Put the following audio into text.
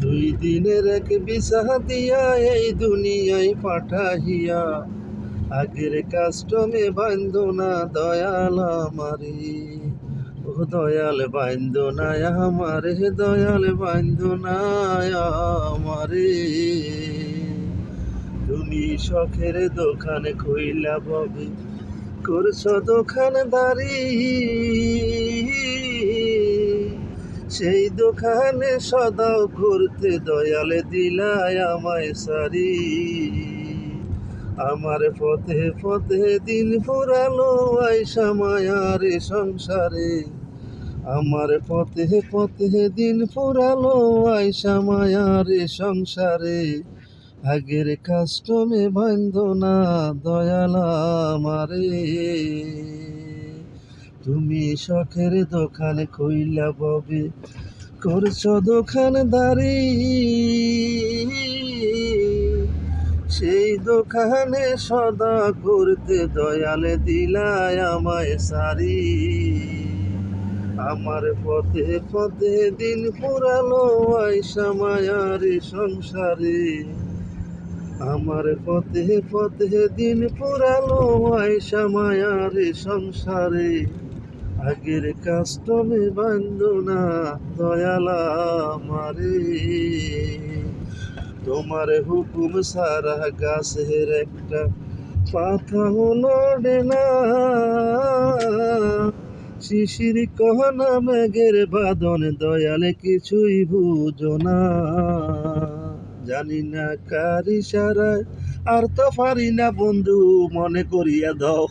দুই দিনের এক বিসা দিয়া এই দুনিয়ায় পাঠাহিয়া আগের কাস্টমে বান্ধ না দয়াল আমারে। ও দয়াল বান্ধ না আমারে দয়াল বান্ধ না আমারে। তুমি শখের দোকানে কইলা ববে, করছ দোকানদারি। সেই দোকানে সদাও ঘুরতে দয়ালে দিলায় আমায় সারি। আমার পথে পথে দিন ফুরালো আইসা মায়ার সংসারে। আমার পথে পথে দিন ফুরালো আইসা মায়ার সংসারে। আগের কাস্টমে বান্ধ না দয়ালা মারে তুমি শখের দোকানে কইলা ববে, করছ দোকানদারি। সেই দোকানে সদা করতে দয়ালে দিলায় আমায় সারি। আমার পথে পথে দিন পুরালো আইসা মায়ার সংসারে। আমার পথে পথে দিন পুরালো আইসা মায়ার সংসারে। আগের কাস্টমে বান্ধনা দয়ালা মারে তোমার হুকুম সারা গাছের একটা পাতা নড়ে না শিশির কহনা, মেঘের বাদন দয়ালে কিছুই বুঝো না। জানি না কারি ইশারায়, আর তো পারি না বন্ধু, মনে করিয়া দাও।